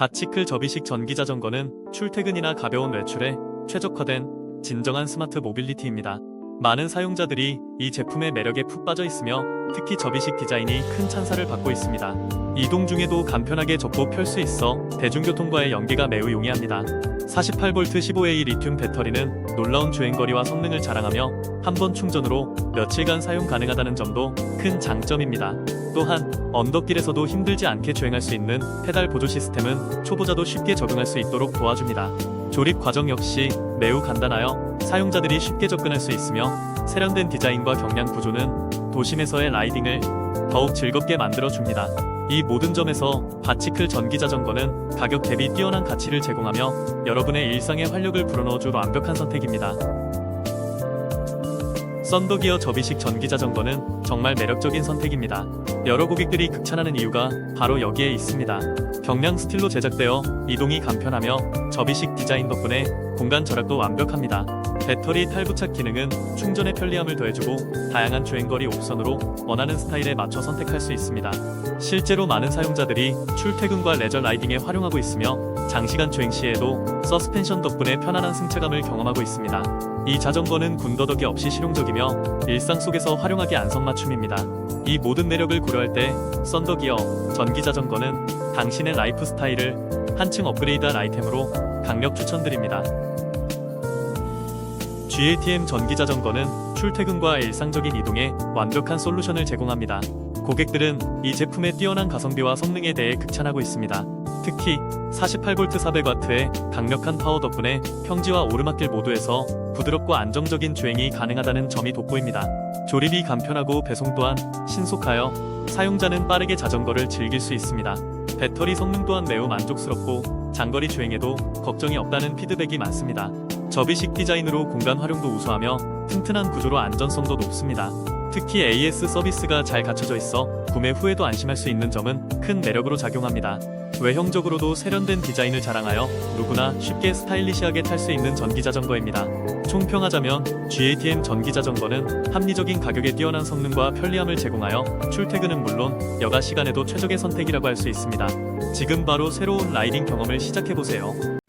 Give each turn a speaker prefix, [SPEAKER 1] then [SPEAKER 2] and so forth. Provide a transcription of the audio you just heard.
[SPEAKER 1] 바치클 접이식 전기 자전거는 출퇴근이나 가벼운 외출에 최적화된 진정한 스마트 모빌리티입니다. 많은 사용자들이 이 제품의 매력에 푹 빠져 있으며 특히 접이식 디자인이 큰 찬사를 받고 있습니다. 이동 중에도 간편하게 접고 펼 수 있어 대중교통과의 연계가 매우 용이합니다. 48V 15A 리튬 배터리는 놀라운 주행거리와 성능을 자랑하며 한 번 충전으로 며칠간 사용 가능하다는 점도 큰 장점입니다. 또한 언덕길에서도 힘들지 않게 주행할 수 있는 페달 보조 시스템은 초보자도 쉽게 적응할 수 있도록 도와줍니다. 조립 과정 역시 매우 간단하여 사용자들이 쉽게 접근할 수 있으며 세련된 디자인과 경량 구조는 도심에서의 라이딩을 더욱 즐겁게 만들어줍니다. 이 모든 점에서 바치클 전기 자전거는 가격 대비 뛰어난 가치를 제공하며 여러분의 일상에 활력을 불어넣어줄 완벽한 선택입니다. 썬더기어 접이식 전기 자전거는 정말 매력적인 선택입니다. 여러 고객들이 극찬하는 이유가 바로 여기에 있습니다. 경량 스틸로 제작되어 이동이 간편하며 접이식 디자인 덕분에 공간 절약도 완벽합니다. 배터리 탈부착 기능은 충전의 편리함을 더해주고 다양한 주행거리 옵션으로 원하는 스타일에 맞춰 선택할 수 있습니다. 실제로 많은 사용자들이 출퇴근과 레저 라이딩에 활용하고 있으며 장시간 주행 시에도 서스펜션 덕분에 편안한 승차감을 경험하고 있습니다. 이 자전거는 군더더기 없이 실용적이며 일상 속에서 활용하기 안성맞춤입니다. 이 모든 매력을 고려할 때 썬더기어 전기 자전거는 당신의 라이프 스타일을 한층 업그레이드한 아이템으로 강력 추천드립니다. GATM 전기 자전거는 출퇴근과 일상적인 이동에 완벽한 솔루션을 제공합니다. 고객들은 이 제품의 뛰어난 가성비와 성능에 대해 극찬하고 있습니다. 특히 48V 400W의 강력한 파워 덕분에 평지와 오르막길 모두에서 부드럽고 안정적인 주행이 가능하다는 점이 돋보입니다. 조립이 간편하고 배송 또한 신속하여 사용자는 빠르게 자전거를 즐길 수 있습니다. 배터리 성능 또한 매우 만족스럽고 장거리 주행에도 걱정이 없다는 피드백이 많습니다. 접이식 디자인으로 공간 활용도 우수하며 튼튼한 구조로 안전성도 높습니다. 특히 AS 서비스가 잘 갖춰져 있어 구매 후에도 안심할 수 있는 점은 큰 매력으로 작용합니다. 외형적으로도 세련된 디자인을 자랑하여 누구나 쉽게 스타일리시하게 탈 수 있는 전기 자전거입니다. 총평하자면 GATM 전기 자전거는 합리적인 가격에 뛰어난 성능과 편리함을 제공하여 출퇴근은 물론 여가 시간에도 최적의 선택이라고 할 수 있습니다. 지금 바로 새로운 라이딩 경험을 시작해 보세요.